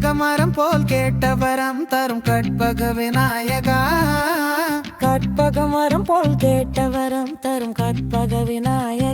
கற்பகமரம் போல் கேட்டவரம் தரும் கற்பக விநாயகா. கற்பகமரம் போல் கேட்டவரம் தரும் கற்பக விநாயகா.